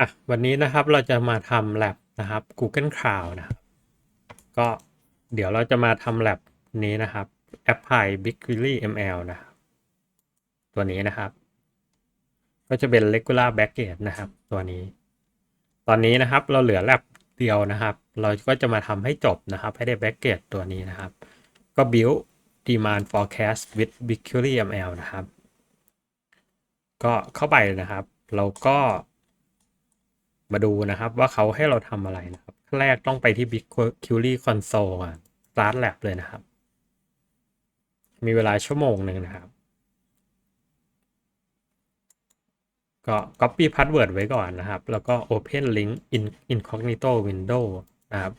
อะวันนี้นะครับเราจะมาทำ lab นะครับ Google Cloud นะครับก็เดี๋ยวเราจะมาทำ lab นี้นะครับ Apply BigQuery ML นะครับตัวนี้นะครับ ก็จะเป็น regular backend นะครับ ตัวนี้ ตอนนี้นะครับเราเหลือ lab เดียวนะครับ เราก็จะมาทำให้จบนะครับ ให้ได้ backend ตัวนี้นะครับ ก็ build demand forecast with BigQuery ML นะครับ ก็เข้าไปนะครับ เราก็ มาดูนะครับว่าเขาให้เราทำอะไรนะครับขั้นแรกต้องไปที่ BigQuery Console ก่อน Start Lab เลยนะครับ มีเวลาชั่วโมงหนึ่งนะครับ ก็ Copy Password ไว้ก่อนนะครับ แล้วก็ Open Link in Incognito Window นะครับ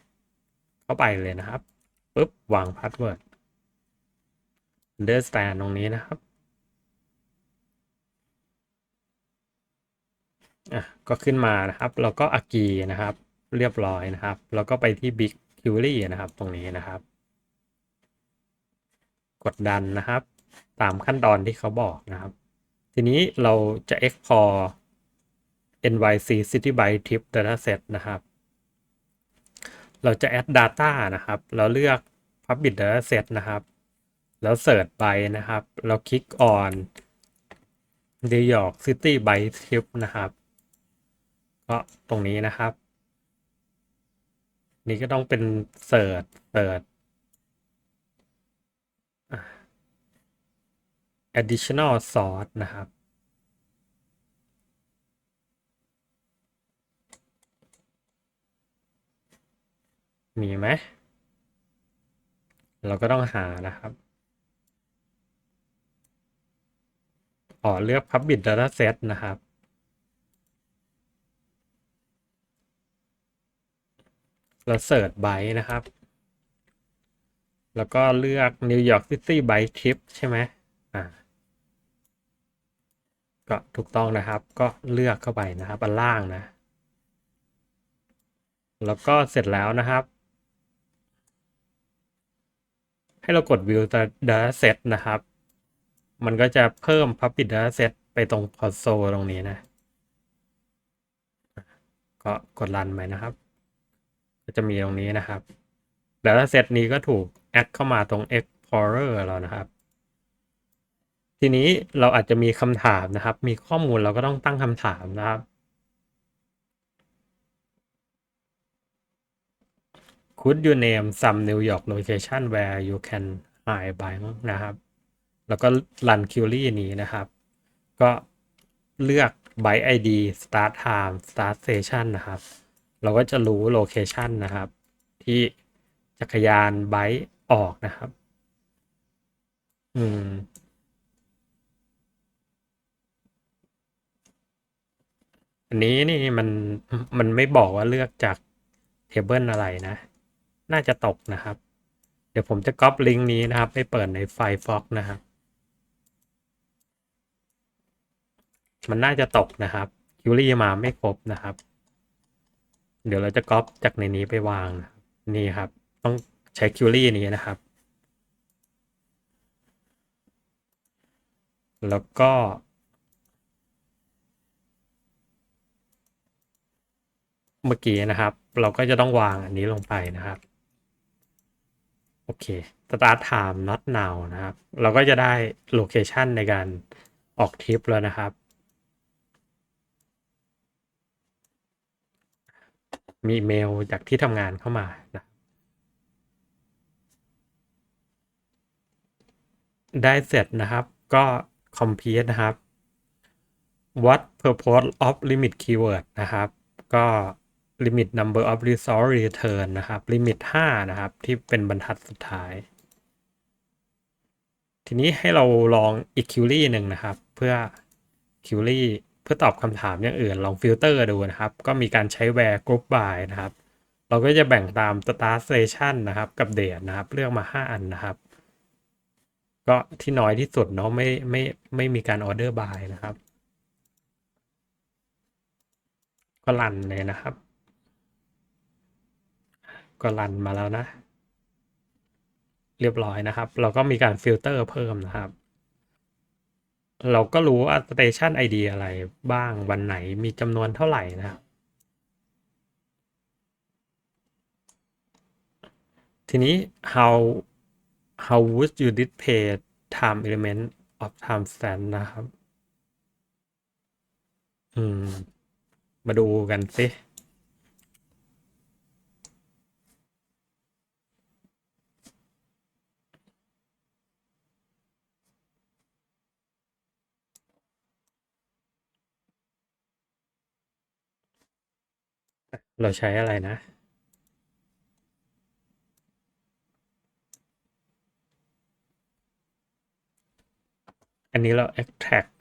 เข้าไปเลยนะครับปุ๊บวาง Password Understand ตรงนี้นะครับ อะก็ขึ้นมานะครับ แล้วก็อากีนะครับ เรียบร้อยนะครับ แล้วก็ไปที่ Big Query นะครับ ตรงนี้นะครับ กดดันนะครับ ตามขั้นตอนที่เขาบอกนะครับ ทีนี้เราจะ export NYC City Byte Tip Dataset นะครับ เราจะ add data นะครับเราเลือก Public Dataset นะครับ แล้ว search by นะครับเราคลิก on New York City Byte Tip นะครับ ก็ตรงนี้นะครับ นี่ก็ต้องเป็นเสิร์ชเสิร์ช additional source นะครับ มีไหม เราก็ต้องหานะครับอ๋อเลือก public dataset นะครับ เราเสิร์ชไบนะครับ แล้วก็เลือก New York City Byte Trip ใช่ไหมอ่าก็ถูกต้องนะครับ ก็เลือกเข้าไปนะครับอันล่างนะ แล้วก็เสร็จแล้วนะครับ ให้เรากด View Dataset นะครับ มันก็จะเพิ่ม Public Dataset ไปตรง console ตรงนี้นะ ก็กดรันไปนะครับ ก็จะมีตรงนี้นะครับ Dataset นี้ก็ถูกแอดเข้ามาตรง Explorer เรานะครับ ทีนี้เราอาจจะมีคำถามนะครับ มีข้อมูลเราก็ต้องตั้งคำถามนะครับ Could you name some New York location where you can hide by นะครับ แล้วก็ run query นี้นะครับ ก็เลือก byte id start time start station นะครับ เราก็จะรู้ location นะครับ ที่จักรยานไบค์ออกนะครับ อืมอันนี้นี่มันมันไม่บอกว่าเลือกจากเทเบิลอะไรนะ น่าจะตกนะครับ เดี๋ยวผมจะก๊อปลิงก์นี้นะครับ ไปเปิดในไฟ Fox นะครับ มันน่าจะตกนะครับคิวรี่มาไม่ครบนะครับ เดี๋ยวเราจะก๊อปจากในนี้ไปวางนะครับนี่ครับ ต้องใช้คิวรี่นี้นะครับ แล้วก็เมื่อกี้นะครับ เราก็จะต้องวางอันนี้ลงไปนะครับ โอเค start time not now นะครับ เราก็จะได้ location ในการออกทริปแล้วนะครับ มีเมลจากที่ทำงานเข้ามานะได้เสร็จนะครับก็ complete นะครับ what purpose of limit keyword นะครับ ก็ limit number of resource return นะครับ limit 5 นะครับ ที่เป็นบรรทัดสุดท้าย ทีนี้ให้เราลองอีก query หนึ่งนะครับ เพื่อ query เพื่อตอบคำถามอย่างอื่นลองฟิลเตอร์ดูนะครับ ก็มีการใช้ where group by นะครับ เราก็จะแบ่งตาม start station นะครับ กับ date นะครับ เลือกมา 5 อันนะครับ ก็ที่น้อยที่สุดเนาะไม่ไม่ไม่มีการออเดอร์บายนะครับ ก็รันเลยนะครับ ก็รันมาแล้วนะ เรียบร้อยนะครับ เราก็มีการฟิลเตอร์เพิ่มนะครับ เราก็รู้ว่าสเตชันไอเดียอะไรบ้างวันไหนมีจำนวนเท่าไหร่นะครับทีนี้ how how would you display time element of time stamp นะครับ อืม มาดูกันสิ เราใช้อะไรนะ อันนี้เรา extract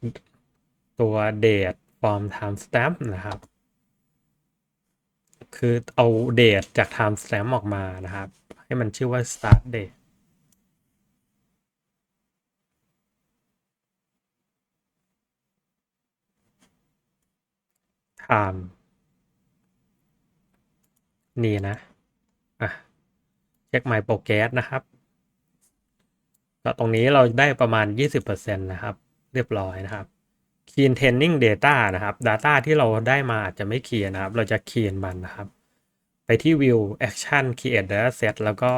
ตัว date from timestamp นะครับ คือเอา date จาก timestamp ออกมานะครับ ให้มันชื่อว่า start date ไทม์ นี่นะอะเช็ค my progress นะครับก็ตรงนี้เราได้ประมาณ 20%นะครับ เรียบร้อยนะครับ clean training data นะครับ data ที่เราได้มาอาจจะไม่ clean นะครับ เราจะ clean มันนะครับ ไปที่ view action create data set แล้วก็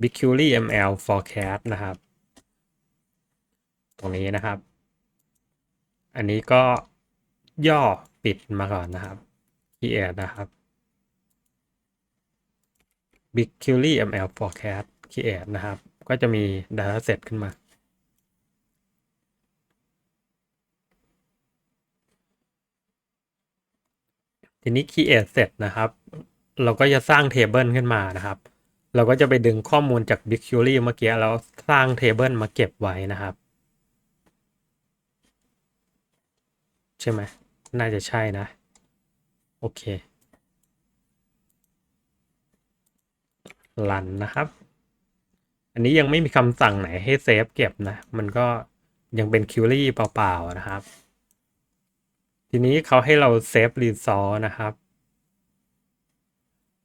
BigQuery ML forecast นะครับ ตรงนี้นะครับ อันนี้ก็ย่อปิดมาก่อนนะครับ create นะครับ BigQuery ML forecast create นะครับ ก็จะมี data set ขึ้นมา ทีนี้ create เสร็จนะครับ เราก็จะสร้างเทเบิลขึ้นมานะครับ เราก็จะไปดึงข้อมูลจาก BigQuery เมื่อกี้แล้วสร้างเทเบิลมาเก็บไว้นะครับ ใช่ไหม น่าจะใช่นะ โอเค รันนะครับ อันนี้ยังไม่มีคำสั่งไหนให้เซฟเก็บนะ มันก็ยังเป็นคิวรี่เปล่าๆนะครับ ทีนี้เขาให้เราเซฟรีซอสนะครับ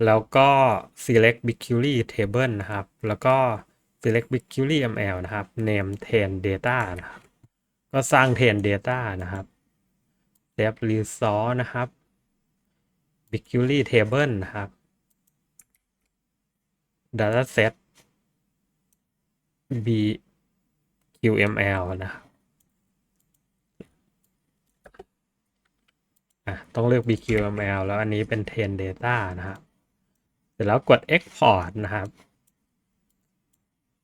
แล้วก็ select BigQuery table นะครับ แล้วก็ select BigQuery ML นะครับ name train data นะครับ ก็สร้าง train data นะครับ save resource นะครับ BigQuery table นะครับ dataset BQML นะครับต้องเลือก BQML แล้วอันนี้เป็น train data นะครับ เสร็จแล้วกด export นะครับ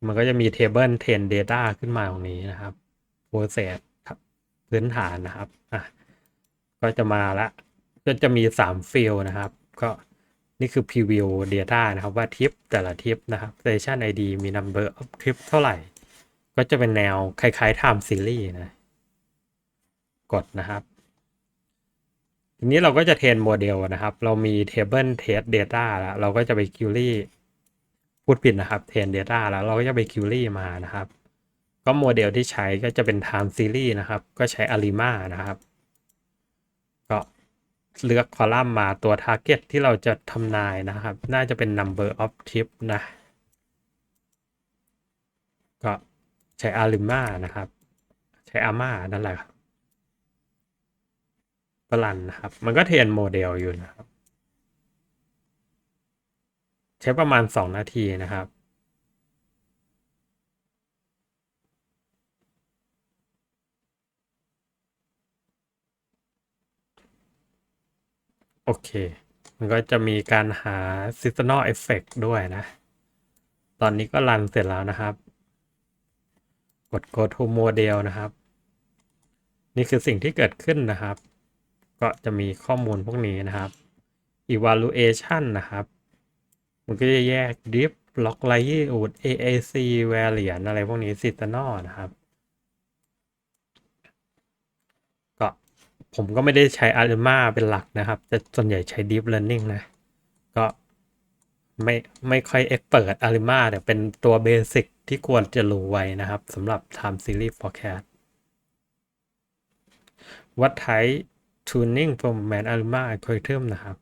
มันก็จะมี table train data ขึ้นมาตรงนี้นะครับ process ครับพื้นฐานนะครับ อะ ก็จะมาละ ก็จะมี 3 ฟิลนะครับ ก็ นี่คือ preview data นะครับว่าทิปแต่ละทิปนะครับ station ID มี number of trip เท่าไหร่ ก็จะเป็นแนวคล้ายๆ time series นะ กดนะครับ ทีนี้เราก็จะเทรนโมเดลนะครับ เรามี table test data แล้วเราก็จะไป query พูดผิดนะครับเทรน data แล้วเราก็จะไป query มานะครับ ก็โมเดลที่ใช้ก็จะเป็น time series นะครับ ก็ใช้ Arima นะครับ เลือกคอลัมน์มาตัว target ที่เราจะทำนายนะครับ น่าจะเป็น number of trip นะ ก็ใช้ Arima นะครับ ใช้ Arma นั่นแหละครับก็รันนะครับ มันก็เทรนโมเดลอยู่นะครับ ใช้ประมาณ 2 นาทีนะครับ โอเค มันก็จะมีการหา seasonal effect ด้วยนะ ตอนนี้ก็รันเสร็จแล้วนะครับ กด go to model นะครับ นี่คือสิ่งที่เกิดขึ้นนะครับ ก็จะมีข้อมูลพวกนี้นะครับ evaluation นะครับ มันก็จะแยก dip log likelihood AAC variance อะไรพวกนี้ seasonal นะครับ ผมก็ไม่ได้ใช้อาร์มาเป็นหลักนะครับ แต่ส่วนใหญ่ใช้ Deep Learning นะ ก็ไม่ไม่ค่อยเอ็กเปิดอาร์มาแต่เป็นตัวเบสิกที่ควรจะรู้ไว้นะครับสำหรับ Time Series Forecast What type tuning from Man Arima algorithm นะครับ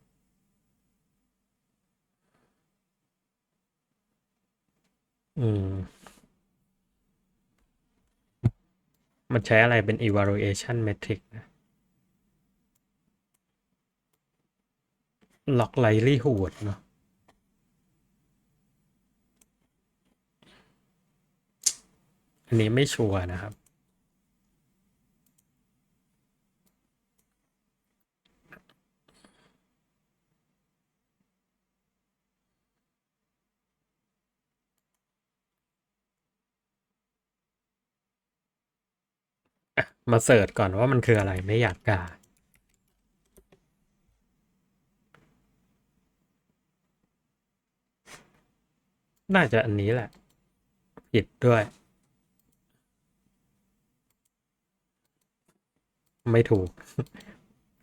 อืมมันใช้อะไรเป็น evaluation metric นะ ล็อกไลลี่หูดเนาะอันนี้ไม่ชัวร์นะครับมาเสิร์ชก่อนว่ามันคืออะไรไม่อยากกา น่าจะอันนี้แหละ ผิดด้วย ไม่ถูก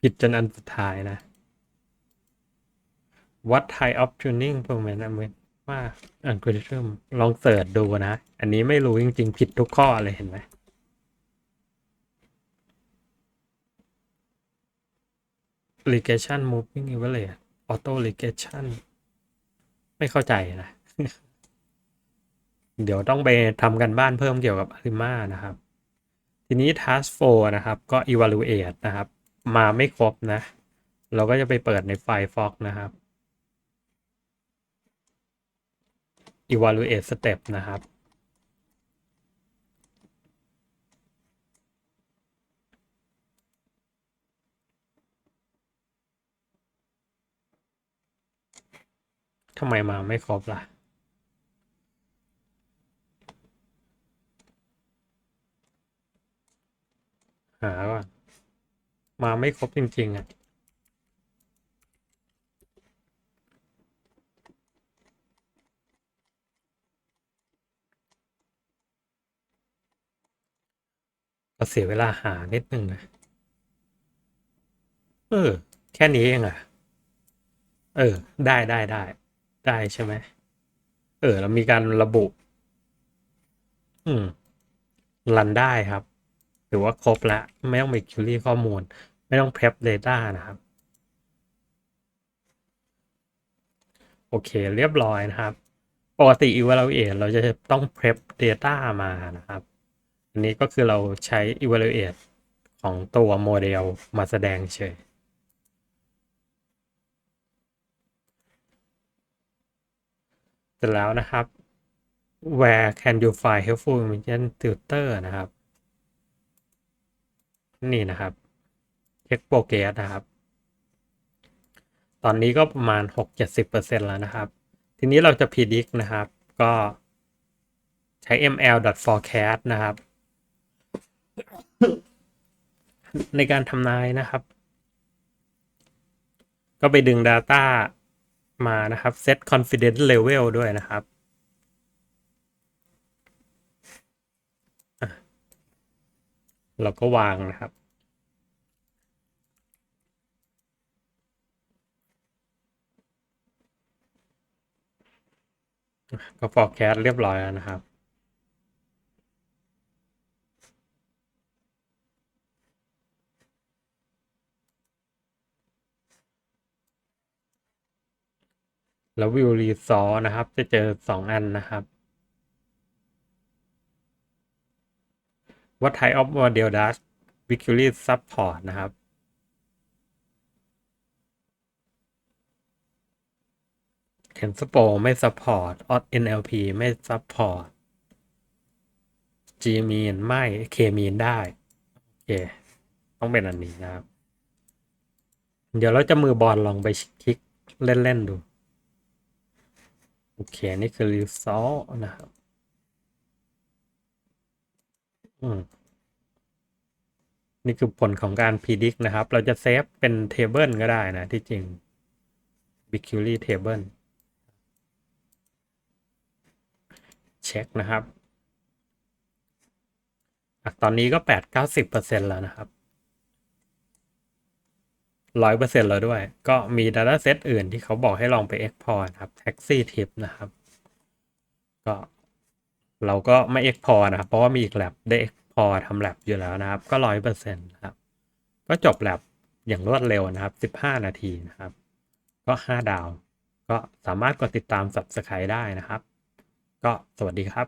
ผิดจนอันสุดท้ายนะ What type of tuning performance ว่า algorithm ลองเสิร์ชดูนะ อันนี้ไม่รู้จริง ๆ ผิดทุกข้อเลยเห็นไหม regression moving average auto regression ไม่เข้าใจนะ เดี๋ยวต้องไปทำกันบ้านเพิ่มเกี่ยวกับ Arima นะครับ ทีนี้ task 4นะครับ ก็ evaluate นะครับ มาไม่ครบนะ เราก็จะไปเปิดในไฟล์ Fox นะครับ evaluate step นะครับทำไมมาไม่ครบล่ะ หาก่อนมาไม่ครบจริง ๆ อะ ก็เสียเวลาหานิดนึงนะ เออ แค่นี้เองอะ เออ ได้ได้ได้ ได้ใช่ไหม เออแล้วมีการระบุ อืม รันได้ครับ ถือว่าครบแล้วไม่ต้องมีคิวรี่ข้อมูล ไม่ต้อง prep data นะครับ โอเคเรียบร้อยนะครับ ปกติ evaluate เราจะต้อง prep data มานะครับ อันนี้ก็คือเราใช้ evaluate ของตัวโมเดลมาแสดงเฉยเสร็จแล้วนะครับ where can you find helpful information tutor นะครับ นี่นะครับเช็คโปรเกสนะครับ ตอนนี้ก็ประมาณ 6-70%แล้วนะครับ ทีนี้เราจะ predict นะครับ ก็ใช้ ml.forecast นะครับ ในการทำนายนะครับ ก็ไปดึง Data มานะครับ set confidence level ด้วยนะครับ เราก็วางนะครับ ก็ forecast เรียบร้อยแล้วนะครับแล้ววิวรีซอนะครับ จะเจอสองอันนะครับ What type of model does Victory support นะครับเ e นสโปไม่ support o NLP ไม่ support G mean ไม่ K mean ได้โอเคต้องเป็นอันนี้นะครับ เดี๋ยวเราจะมือบอลลองไปคลิกเล่น ๆ ดู โอเค นี่คือ result นะครับ อืม นี่คือผลของการ predict นะครับ เราจะเซฟเป็น table ก็ได้นะ ที่จริง BigQuery table เช็คนะครับตอนนี้ก็แปดเก้าสิบเปอร์เซ็นแล้วนะครับร้อยเปอร์เซ็นแล้วด้วย ก็มี Data Set อื่นที่เขาบอกให้ลองไป Export ครับ Taxi Tip นะครับ ก็ เราก็ไม่ Export นะครับ เพราะว่ามีอีกแลบได้ Export ทำแลบอยู่แล้วนะครับ ก็ร้อยเปอร์เซ็นต์นะครับ ก็จบแลบอย่างรวดเร็วนะครับสิบห้านาทีนะครับ ก็ห้าดาว ก็สามารถกดติดตาม Subscribe ได้นะครับ ก็สวัสดีครับ